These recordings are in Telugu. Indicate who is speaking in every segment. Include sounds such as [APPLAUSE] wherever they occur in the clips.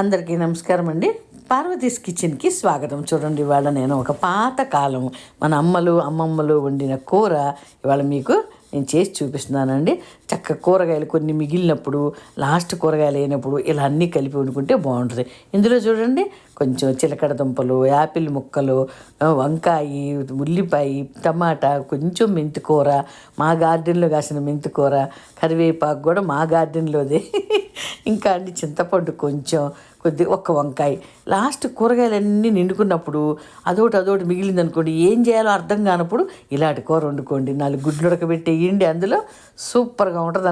Speaker 1: అందరికీ నమస్కారం అండి. పార్వతీస్ కిచెన్కి స్వాగతం. చూడండి ఇవాళ నేను ఒక పాత కాలం మన అమ్మలు అమ్మమ్మలు వండిన కూర ఇవాళ మీకు నేను చేసి చూపిస్తున్నానండి. చక్క కూరగాయలు కొన్ని మిగిలినప్పుడు లాస్ట్ కూరగాయలు అయినప్పుడు ఇలా అన్నీ కలిపి వండుకుంటే బాగుంటుంది. ఇందులో చూడండి కొంచెం చిలకడ దుంపలు యాపిల్ ముక్కలు వంకాయి వంకాయ ఉల్లిపాయ టమాటా కొంచెం మెంతి కూర మా గార్డెన్లో కాసిన మెంతి కూర కరివేపాకు కూడా మా గార్డెన్లోదే. ఇంకా అండి చింతపండు కొంచెం కొద్ది ఒక్క వంకాయ. లాస్ట్ కూరగాయలన్నీ నిండుకున్నప్పుడు అదోటి అదోటి మిగిలింది అనుకోండి ఏం చేయాలో అర్థం కానప్పుడు ఇలాంటి కూర వండుకోండి. నాలుగు గుడ్లు ఉడకబెట్టి వేయండి అందులో. సూపర్గా ఉంటుంది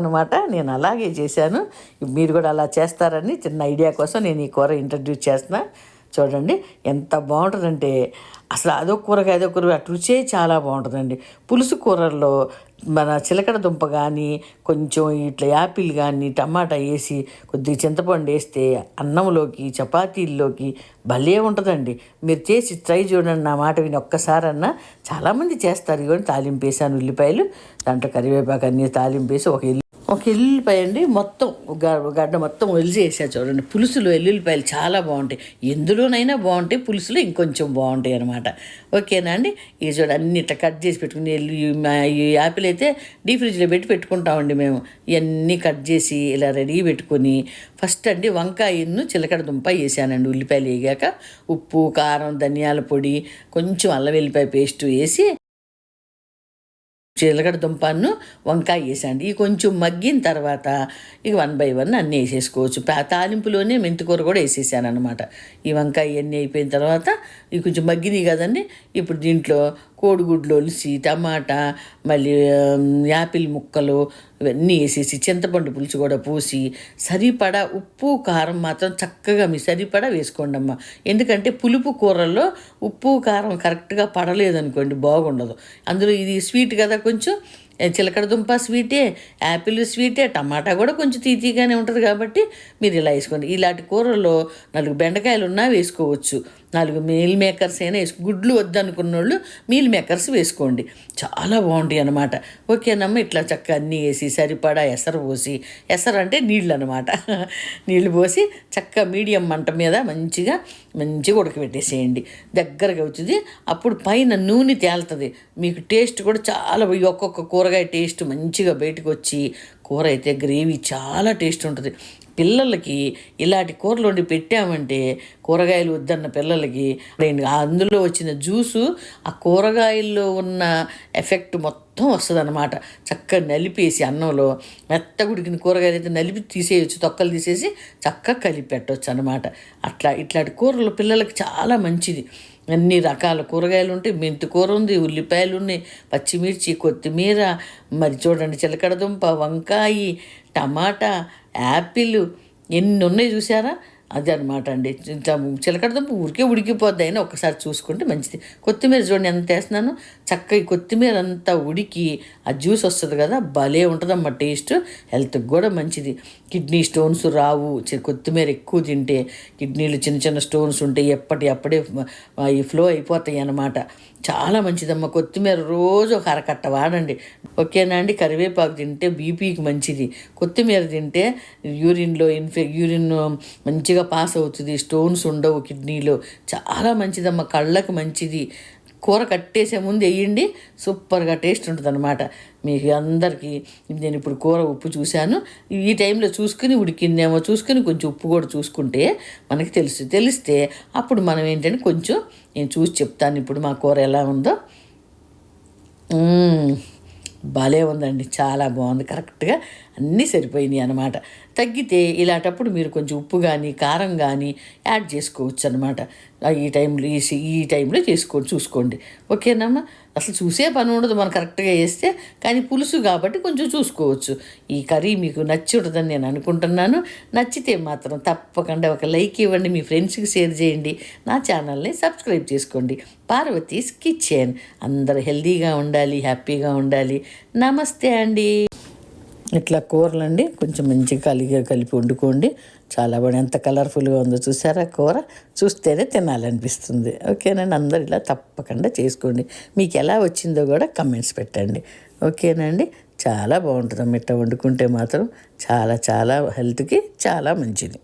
Speaker 1: నేను అలాగే చేశాను. మీరు కూడా అలా చేస్తారని చిన్న ఐడియా కోసం నేను ఈ కూర ఇంట్రడ్యూస్ చేస్తున్నాను చూడండి ఎంత బాగుంటుందంటే అసలు అదో కూరగాయ అదో కూర అటు రుచే చాలా బాగుంటుందండి. పులుసు కూరల్లో మన చిలకడ దుంప కానీ కొంచెం ఇట్లా యాపిల్ కానీ టమాటా వేసి కొద్దిగా చింతపండు వేస్తే అన్నంలోకి చపాతీల్లోకి భలే ఉంటుందండి. మీరు చేసి ట్రై చూడండి నా మాట విని ఒక్కసారన్నా చాలామంది చేస్తారు. ఇవన్నీ తాలింపు వేసాను ఉల్లిపాయలు దాంట్లో కరివేపాకు అన్నీ తాలింపు వేసి ఒక ఒక ఎల్లుల్లిపాయ అండి మొత్తం గ- గడ్డ మొత్తం ఒలిసి వేసా చూడండి. పులుసులు ఎల్లుల్లిపాయలు చాలా బాగుంటాయి. ఎందులోనైనా బాగుంటాయి పులుసులు ఇంకొంచెం బాగుంటాయి అనమాట ఓకేనా అండి? ఈ చూడ అన్ని ఇట్లా కట్ చేసి పెట్టుకుని ఎల్లు ఈ ఈ యాపిల్ అయితే డీ ఫ్రిడ్జ్లో పెట్టి పెట్టుకుంటామండి మేము. ఇవన్నీ కట్ చేసి ఇలా రెడీ పెట్టుకొని ఫస్ట్ అండి వంకాయను చిలకడ దుంప వేసానండి. ఉల్లిపాయలు వేగాక ఉప్పు కారం ధనియాల పొడి కొంచెం అల్లం వెల్లిపాయ పేస్ట్ వేసి చిలకడ దుంపాను వంకాయ వేసాను. ఇవి కొంచెం మగ్గిన తర్వాత ఇక వన్ బై వన్ అన్నీ వేసేసుకోవచ్చు. తాలింపులోనే మెంతికూర కూడా వేసేసాను అనమాట ఈ వంకాయ అన్నీ అయిపోయిన తర్వాత ఇవి కొంచెం మగ్గినాయి కదండి ఇప్పుడు దీంట్లో కోడిగుడ్లు ఒలిసి టమాటా మళ్ళీ యాపిల్ ముక్కలు ఇవన్నీ వేసేసి చింతపండు పులుసు కూడా పూసి సరిపడా ఉప్పు కారం మాత్రం చక్కగా మీ సరిపడా వేసుకోండి అమ్మ. ఎందుకంటే పులుపు కూరల్లో ఉప్పు కారం కరెక్ట్గా పడలేదనుకోండి బాగుండదు. అందులో ఇది స్వీట్ కదా కొంచెం చిలకడ దుంప స్వీటే యాపిల్ స్వీటే టమాటా కూడా కొంచెం తీతీగానే ఉంటుంది కాబట్టి మీరు ఇలా వేసుకోండి. ఇలాంటి కూరల్లో నాలుగు బెండకాయలు ఉన్నా వేసుకోవచ్చు. నాలుగు మీల్ మేకర్స్ అయినా వేసుకో గుడ్లు వద్దనుకున్న వాళ్ళు మీల్ మేకర్స్ వేసుకోండి. చాలా బాగుంటాయి అనమాట ఓకేనమ్మ ఇట్లా చక్కగా అన్నీ వేసి సరిపడా ఎసరు పోసి ఎసరు అంటే నీళ్ళు అనమాట [LAUGHS] నీళ్ళు పోసి చక్కగా మీడియం మంట మీద మంచిగా మంచిగా ఉడకబెట్టేసేయండి. దగ్గరగా అవుతుంది. అప్పుడు పైన నూనె తేలుతుంది. మీకు టేస్ట్ కూడా చాలా ఒక్కొక్క కూర కూరగాయ టేస్ట్ మంచిగా బయటకు వచ్చి కూర అయితే గ్రేవీ చాలా టేస్ట్ ఉంటుంది. పిల్లలకి ఇలాంటి కూరలు వండి పెట్టామంటే కూరగాయలు వద్దన్న పిల్లలకి నేను అందులో వచ్చిన జ్యూసు ఆ కూరగాయల్లో ఉన్న ఎఫెక్ట్ మొత్తం వస్తుంది అనమాట చక్కగా నలిపేసి అన్నంలో మెత్త ఉడికిన కూరగాయలు అయితే నలిపి తీసేయచ్చు తొక్కలు తీసేసి చక్కగా కలిపి పెట్టవచ్చు అనమాట అట్లా ఇట్లాంటి కూరలు పిల్లలకి చాలా మంచిది. అన్ని రకాల కూరగాయలు ఉంటాయి. మెంతి కూర ఉంది ఉల్లిపాయలు ఉన్నాయి పచ్చిమిర్చి కొత్తిమీర మరి చూడండి చిలకడ దుంప వంకాయ టమాటా యాపిల్ ఎన్ని ఉన్నాయి చూసారా అది అనమాట అండి చిలకడ దుంప ఉరికే ఉడికిపోద్ది అయినా ఒకసారి చూసుకుంటే మంచిది. కొత్తిమీర చూడండి ఎంత వేస్తున్నాను. చక్కగా ఈ కొత్తిమీర అంతా ఉడికి ఆ జ్యూస్ వస్తుంది కదా భలే ఉంటుందమ్మా టేస్ట్. హెల్త్కి కూడా మంచిది. కిడ్నీ స్టోన్స్ రావు. చి- కొత్తిమీర ఎక్కువ తింటే కిడ్నీలు చిన్న చిన్న స్టోన్స్ ఉంటాయి ఎప్పటి అప్పుడే ఈ ఫ్లో అయిపోతాయి అన్నమాట. చాలా మంచిదమ్మ. కొత్తిమీర రోజు ఒక అరకట్ట వాడండి. ఓకేనా అండి? కరివేపాకు తింటే బీపీకి మంచిది. కొత్తిమీర తింటే యూరిన్లో ఇన్ఫె యూరిన్ మంచిగా పాస్ అవుతుంది. స్టోన్స్ ఉండవు కిడ్నీలో. చాలా మంచిదమ్మా. కళ్ళకు మంచిది. కూర కట్టేసే ముందు వేయండి. సూపర్గా టేస్ట్ ఉంటుంది అనమాట మీకు అందరికీ నేను ఇప్పుడు కూర ఉప్పు చూశాను. ఈ టైంలో చూసుకుని ఉడికిందేమో చూసుకుని కొంచెం ఉప్పు కూడా చూసుకుంటే మనకి తెలుసు. తెలిస్తే అప్పుడు మనం ఏంటంటే కొంచెం నేను చూసి చెప్తాను ఇప్పుడు మా కూర ఎలా ఉందో. భలే ఉందండి. చాలా బాగుంది. కరెక్ట్గా అన్నీ సరిపోయినాయి అనమాట తగ్గితే ఇలాంటప్పుడు మీరు కొంచెం ఉప్పు కానీ కారం కానీ యాడ్ చేసుకోవచ్చు అనమాట ఈ టైంలో ఈ ఈ టైంలో చేసుకోండి చూసుకోండి. ఓకేనమ్మా? అసలు చూసే పని ఉండదు మనం కరెక్ట్గా వేస్తే కానీ పులుసు కాబట్టి కొంచెం చూసుకోవచ్చు. ఈ కర్రీ మీకు నచ్చి ఉంటుందని నేను అనుకుంటున్నాను. నచ్చితే మాత్రం తప్పకుండా ఒక లైక్ ఇవ్వండి మీ ఫ్రెండ్స్కి షేర్ చేయండి నా ఛానల్ని సబ్స్క్రైబ్ చేసుకోండి. పార్వతీస్ కిచెన్. అందరూ హెల్దీగా ఉండాలి హ్యాపీగా ఉండాలి. నమస్తే అండి. ఇట్లా కూరలండి కొంచెం మంచిగా కలిగి కలిపి వండుకోండి. చాలా బాగా ఎంత కలర్ఫుల్గా ఉందో చూసారా కూర? చూస్తేనే తినాలనిపిస్తుంది. ఓకేనండి అందరు ఇలా తప్పకుండా చేసుకోండి. మీకు ఎలా వచ్చిందో కూడా కమెంట్స్ పెట్టండి. ఓకేనండి చాలా బాగుంటుంది మిట్ట వండుకుంటే మాత్రం. చాలా చాలా హెల్త్కి చాలా మంచిది.